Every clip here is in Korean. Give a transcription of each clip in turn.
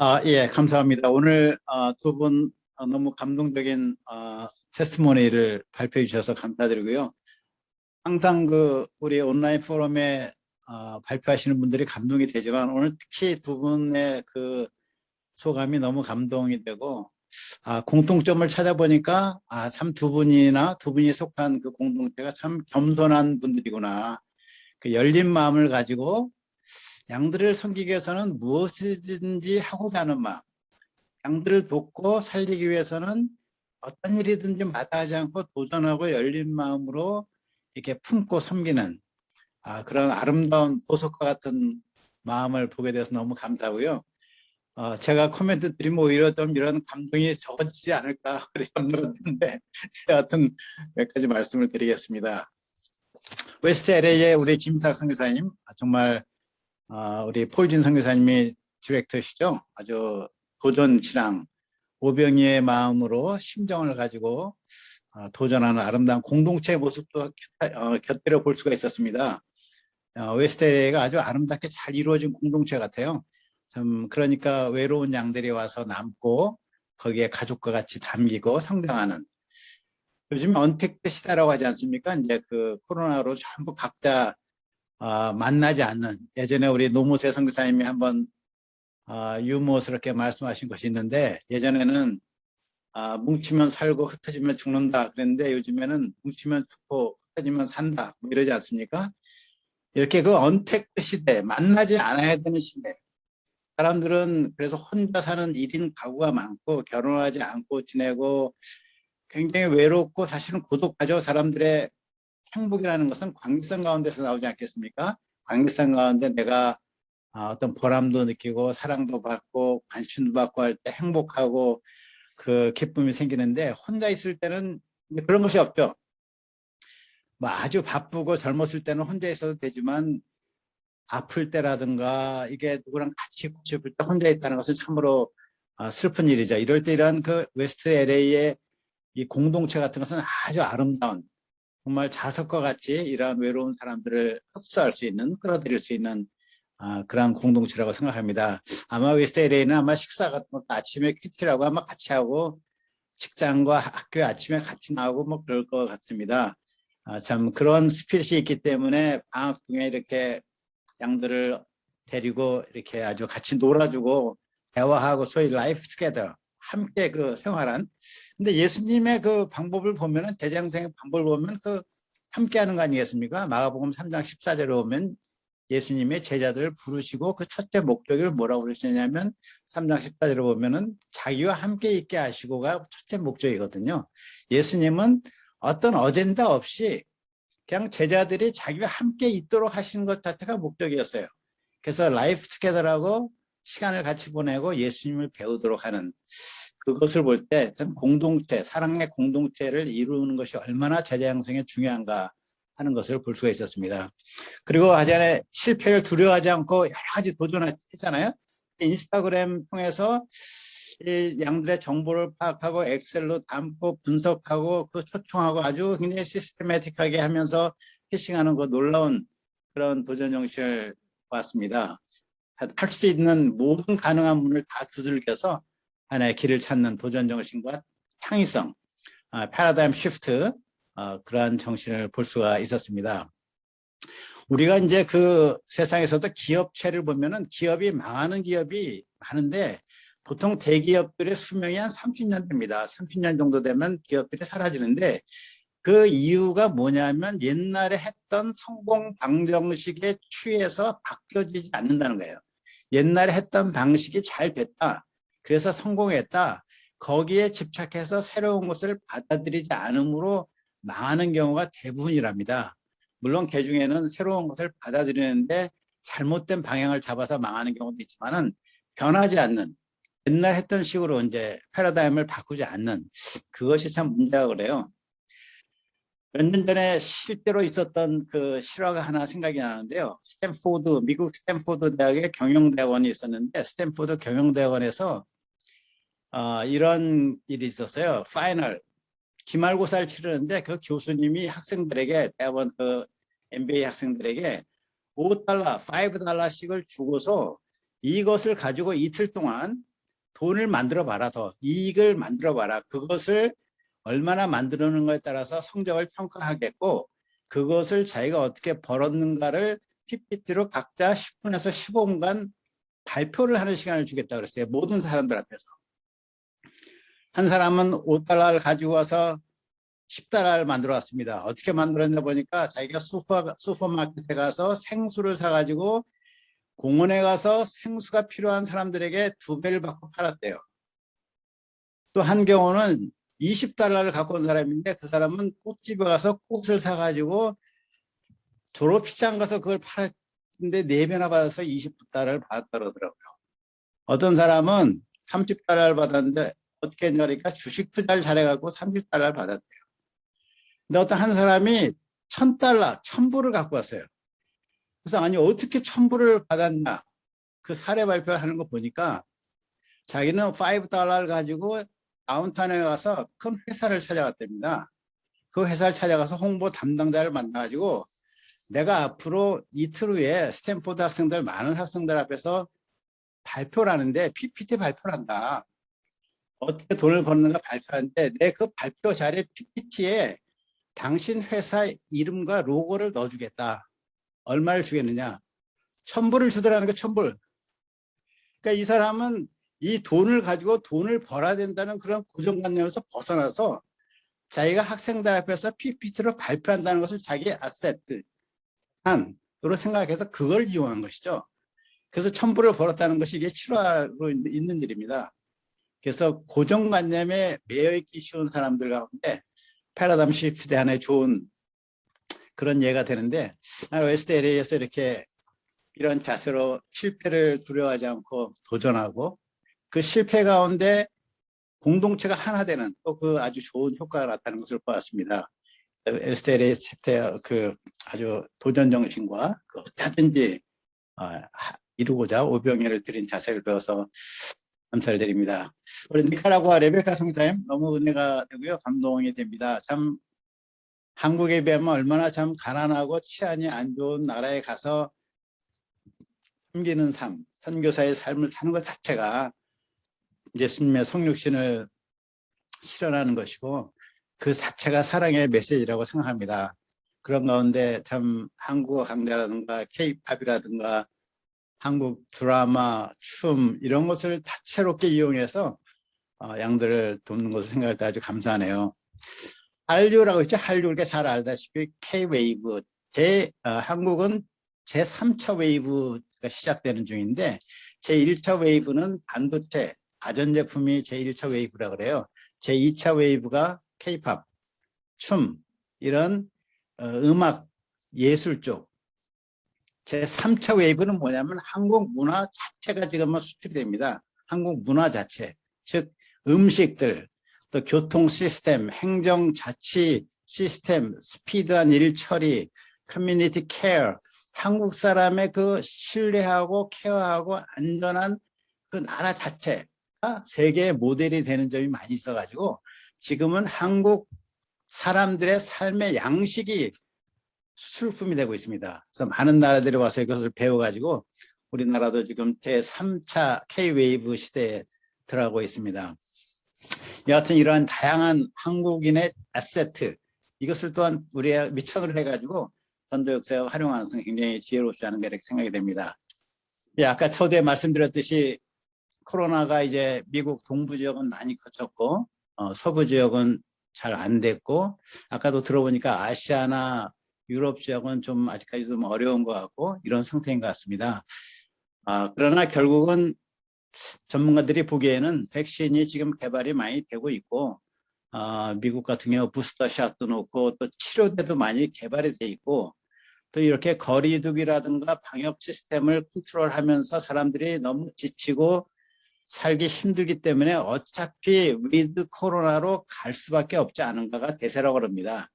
아, 예, 감사합니다. 오늘 어, 두분 너무 감동적인 어, 테스트모니를 발표해 주셔서 감사드리고요. 항상 그 우리 온라인 포럼에 어, 발표하시는 분들이 감동이 되지만 오늘 특히 두 분의 그 소감이 너무 감동이 되고 아, 공통점을 찾아보니까 아, 참 두 분이나 두 분이 속한 그 공동체가 참 겸손한 분들이구나. 그 열린 마음을 가지고 양들을 섬기기 위해서는 무엇이든지 하고자 하는 마음. 양들을 돕고 살리기 위해서는 어떤 일이든지 마다하지 않고 도전하고 열린 마음으로 이렇게 품고 섬기는 아, 그런 아름다운 보석과 같은 마음을 보게 돼서 너무 감사하고요. 어, 제가 코멘트 드리면 오히려 좀 이런 감동이 적어지지 않을까 그랬는데 하여튼 몇 가지 말씀을 드리겠습니다. 웨스트 LA의 우리 김삭 선교사님 정말 어, 우리 폴진 선교사님이 디렉터시죠. 아주 도전 신앙 오병이의 마음으로 심정을 가지고 어, 도전하는 아름다운 공동체의 모습도 어, 곁들여 볼 수가 있었습니다. 어, 웨스테레가 아주 아름답게 잘 이루어진 공동체 같아요. 참 그러니까 외로운 양들이 와서 남고 거기에 가족과 같이 담기고 성장하는 요즘 언택트 시대라고 하지 않습니까? 이제 그 코로나로 전부 각자 어, 만나지 않는 예전에 우리 노무세 선교사님이 한번 어, 유머스럽게 말씀하신 것이 있는데 예전에는 아, 뭉치면 살고 흩어지면 죽는다 그랬는데 요즘에는 뭉치면 죽고 흩어지면 산다 뭐 이러지 않습니까? 이렇게 그 언택트 시대 만나지 않아야 되는 시대 사람들은 그래서 혼자 사는 1인 가구가 많고 결혼하지 않고 지내고 굉장히 외롭고 사실은 고독하죠 사람들의 행복이라는 것은 관계성 가운데서 나오지 않겠습니까? 관계성 가운데 내가 아, 어떤 보람도 느끼고 사랑도 받고 관심도 받고 할 때 행복하고 그 기쁨이 생기는데 혼자 있을 때는 그런 것이 없죠. 뭐 아주 바쁘고 젊었을 때는 혼자 있어도 되지만 아플 때라든가 이게 누구랑 같이 있고 싶을 때 혼자 있다는 것은 참으로 아, 슬픈 일이죠. 이럴 때 이런 그 웨스트 LA의 이 공동체 같은 것은 아주 아름다운 정말 자석과 같이 이러한 외로운 사람들을 흡수할 수 있는 끌어들일 수 있는 아, 그런 공동체라고 생각합니다. 아마 웨스트 LA는 아마 식사 같은 것도 아침에 큐티라고 아마 같이 하고 직장과 학교 아침에 같이 나오고 뭐 그럴 것 같습니다. 아, 참 그런 스피릿이 있기 때문에 방학 중에 이렇게 양들을 데리고 이렇게 아주 같이 놀아주고 대화하고 소위 라이프 투게더 함께 그 생활한 근데 예수님의 그 방법을 보면은 대장생의 방법을 보면 그 함께 하는 거 아니겠습니까? 마가복음 3장 14절에 보면 예수님의 제자들을 부르시고 그 첫째 목적을 뭐라고 그러시냐면 3장 14절에 보면은 자기와 함께 있게 하시고가 첫째 목적이거든요. 예수님은 어떤 어젠다 없이 그냥 제자들이 자기와 함께 있도록 하시는 것 자체가 목적이었어요. 그래서 라이프 투게더라고 시간을 같이 보내고 예수님을 배우도록 하는 그것을 볼때 공동체, 사랑의 공동체를 이루는 것이 얼마나 제자 양성에 중요한가 하는 것을 볼 수가 있었습니다. 그리고 하전에 실패를 두려워하지 않고 여러 가지 도전했잖아요. 인스타그램 통해서 이 양들의 정보를 파악하고 엑셀로 담고 분석하고 그 초청하고 아주 굉장히 시스테매틱하게 하면서 피싱하는 그 놀라운 그런 도전 정신을 봤습니다. 할 수 있는 모든 가능한 문을 다 두들겨서 하나의 길을 찾는 도전 정신과 창의성, 패러다임 쉬프트 어, 그러한 정신을 볼 수가 있었습니다. 우리가 이제 그 세상에서도 기업체를 보면은 기업이 망하는 기업이 많은데 보통 대기업들의 수명이 한 30년 됩니다. 30년 정도 되면 기업들이 사라지는데 그 이유가 뭐냐면 옛날에 했던 성공 방정식에 취해서 바뀌어지지 않는다는 거예요. 옛날에 했던 방식이 잘 됐다. 그래서 성공했다. 거기에 집착해서 새로운 것을 받아들이지 않으므로 망하는 경우가 대부분이랍니다. 물론 개 중에는 새로운 것을 받아들이는데 잘못된 방향을 잡아서 망하는 경우도 있지만은 변하지 않는 옛날 했던 식으로 이제 패러다임을 바꾸지 않는 그것이 참 문제가 그래요. 몇 년 전에 실제로 있었던 그 실화가 하나 생각이 나는데요. 스탠포드, 미국 스탠포드 대학의 경영대학원이 있었는데 스탠포드 경영대학원에서 어, 이런 일이 있었어요. 파이널, 기말고사를 치르는데 그 교수님이 학생들에게 대학원 그 MBA 학생들에게 5달러, 5달러씩을 주고서 이것을 가지고 이틀 동안 돈을 만들어 봐라 더 이익을 만들어 봐라 그것을 얼마나 만드는 거에 따라서 성적을 평가하겠고 그것을 자기가 어떻게 벌었는가를 PPT로 각자 10분에서 15분간 발표를 하는 시간을 주겠다 그랬어요. 모든 사람들 앞에서. 한 사람은 5달러를 가지고 와서 10달러를 만들어 왔습니다. 어떻게 만들었냐 보니까 자기가 슈퍼, 슈퍼마켓에 가서 생수를 사가지고 공원에 가서 생수가 필요한 사람들에게 두 배를 받고 팔았대요. 또 한 경우는 20달러를 갖고 온 사람인데 그 사람은 꽃집에 가서 꽃을 사가지고 졸업식장 가서 그걸 팔았는데 네 배나 받아서 20달러를 받았다 그러더라고요. 어떤 사람은 30달러를 받았는데 어떻게 했냐 그러니까 주식 투자를 잘해갖고 30달러를 받았대요. 근데 어떤 한 사람이 1000달러, 1000불을 갖고 왔어요. 그래서 아니 어떻게 1000불을 받았나 그 사례 발표하는 거 보니까 자기는 5달러를 가지고 다운타운에 가서 큰 회사를 찾아갔답니다. 그 회사를 찾아가서 홍보 담당자를 만나가지고 내가 앞으로 이틀 후에 스탠포드 학생들 많은 학생들 앞에서 발표를 하는데 PPT 발표를 한다. 어떻게 돈을 버는가 발표하는데 내 그 발표 자료 PPT에 당신 회사 이름과 로고를 넣어주겠다. 얼마를 주겠느냐? 천불을 주더라는 거 천불. 그러니까 이 사람은 이 돈을 가지고 돈을 벌어야 된다는 그런 고정관념에서 벗어나서 자기가 학생들 앞에서 PPT로 발표한다는 것을 자기 아세트, 한으로 생각해서 그걸 이용한 것이죠. 그래서 천불을 벌었다는 것이 이게 실화로 있는 일입니다. 그래서 고정관념에 매여 있기 쉬운 사람들 가운데 패러다임 시프트 하나의 좋은 그런 예가 되는데 웨스트 LA에서 이렇게 이런 자세로 실패를 두려워하지 않고 도전하고 그 실패 가운데 공동체가 하나 되는 또 그 아주 좋은 효과가 나타나는 것을 보았습니다. 실패 그 아주 도전 정신과 그 어떻게든지 어, 이루고자 오병이를 드린 자세를 배워서 감사를 드립니다. 우리 니카라구아 레베카 성사님 너무 은혜가 되고요. 감동이 됩니다. 참 한국에 비하면 얼마나 참 가난하고 치안이 안 좋은 나라에 가서 섬기는 삶, 선교사의 삶을 사는 것 자체가 예수님의 성육신을 실현하는 것이고 그 자체가 사랑의 메시지라고 생각합니다. 그런 가운데 참 한국어 강좌라든가 케이팝이라든가 한국 드라마, 춤 이런 것을 다채롭게 이용해서 어, 양들을 돕는 것을 생각할 때 아주 감사하네요. 한류라고 있죠. 한류 그렇게 잘 알다시피 K-웨이브. 제 어, 한국은 제 3차 웨이브가 시작되는 중인데 제 1차 웨이브는 반도체, 가전제품이 제 1차 웨이브라 그래요. 제 2차 웨이브가 K-팝, 춤 이런 어, 음악 예술 쪽 제 3차 웨이브는 뭐냐면 한국 문화 자체가 지금은 수출이 됩니다. 한국 문화 자체, 즉 음식들, 또 교통 시스템, 행정 자치 시스템, 스피드한 일 처리, 커뮤니티 케어, 한국 사람의 그 신뢰하고 케어하고 안전한 그 나라 자체가 세계의 모델이 되는 점이 많이 있어가지고 지금은 한국 사람들의 삶의 양식이 수출품이 되고 있습니다. 그래서 많은 나라들이 와서 이것을 배워가지고 우리나라도 지금 제3차 K-웨이브 시대에 들어가고 있습니다. 여하튼 이러한 다양한 한국인의 아세트 이것을 또한 우리의 미천을 해가지고 전도 역사에 활용하는 것은 굉장히 지혜롭지 않은 게 이렇게 생각이 됩니다. 예, 아까 초대 말씀드렸듯이 코로나가 이제 미국 동부 지역은 많이 커졌고 어, 서부 지역은 잘 안 됐고 아까도 들어보니까 아시아나 유럽 지역은 좀 아직까지 좀 어려운 것 같고 이런 상태인 것 같습니다. 아, 그러나 결국은 전문가들이 보기에는 백신이 지금 개발이 많이 되고 있고 아, 미국 같은 경우 부스터 샷도 놓고 또 치료제도 많이 개발이 돼 있고 또 이렇게 거리두기라든가 방역 시스템을 컨트롤하면서 사람들이 너무 지치고 살기 힘들기 때문에 어차피 위드 코로나로 갈 수밖에 없지 않은가가 대세라고 합니다.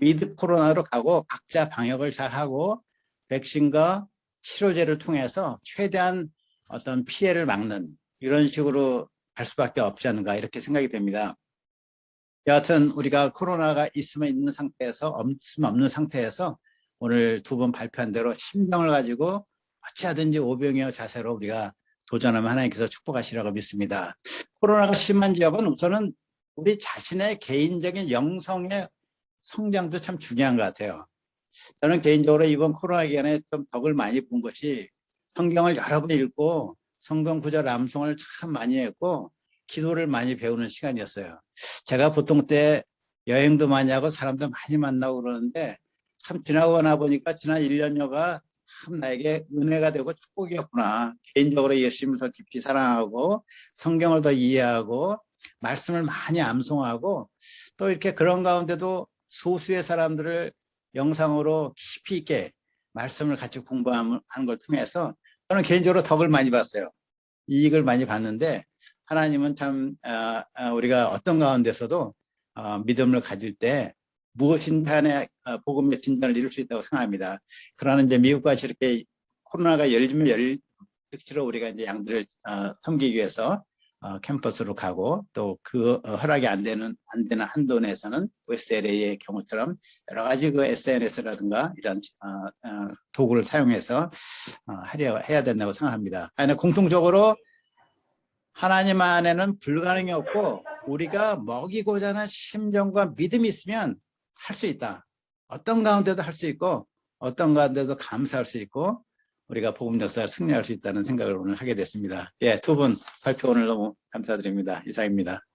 위드 코로나로 가고 각자 방역을 잘 하고 백신과 치료제를 통해서 최대한 어떤 피해를 막는 이런 식으로 갈 수밖에 없지 않은가 이렇게 생각이 됩니다. 여하튼 우리가 코로나가 있으면 있는 상태에서 없으면 없는 상태에서 오늘 두 번 발표한 대로 신병을 가지고 어찌하든지 오병이어 자세로 우리가 도전하면 하나님께서 축복하시라고 믿습니다. 코로나가 심한 지역은 우선은 우리 자신의 개인적인 영성의 성장도 참 중요한 것 같아요. 저는 개인적으로 이번 코로나 기간에 좀 덕을 많이 본 것이 성경을 여러 번 읽고 성경 구절 암송을 참 많이 했고 기도를 많이 배우는 시간이었어요. 제가 보통 때 여행도 많이 하고 사람도 많이 만나고 그러는데 참 지나고 나 보니까 지난 1년여가 참 나에게 은혜가 되고 축복이었구나. 개인적으로 예수님을 더 깊이 사랑하고 성경을 더 이해하고 말씀을 많이 암송하고 또 이렇게 그런 가운데도 소수의 사람들을 영상으로 깊이 있게 말씀을 같이 공부하는 걸 통해서 저는 개인적으로 덕을 많이 봤어요. 이익을 많이 봤는데 하나님은 참 아, 아, 우리가 어떤 가운데서도 어, 믿음을 가질 때 간에 어, 복음의 진전을 이룰 수 있다고 생각합니다. 그러나 이제 미국같이 이렇게 코로나가 열리면 열 특히로 우리가 이제 양들을 어, 섬기기 위해서 어, 캠퍼스로 가고 또 그 허락이 안 되는 안 되는 한도 내에서는 SLA의 경우처럼 여러 가지 그 SNS라든가 이런 어, 어, 도구를 사용해서 어, 하려 해야 된다고 생각합니다. 아니 공통적으로 하나님 안에는 불가능이 없고 우리가 먹이고자 하는 심정과 믿음이 있으면 할 수 있다. 어떤 가운데도 할 수 있고 어떤 가운데도 감사할 수 있고 우리가 복음 역사를 승리할 수 있다는 생각을 오늘 하게 됐습니다. 예, 두 분 발표 오늘 너무 감사드립니다. 이상입니다.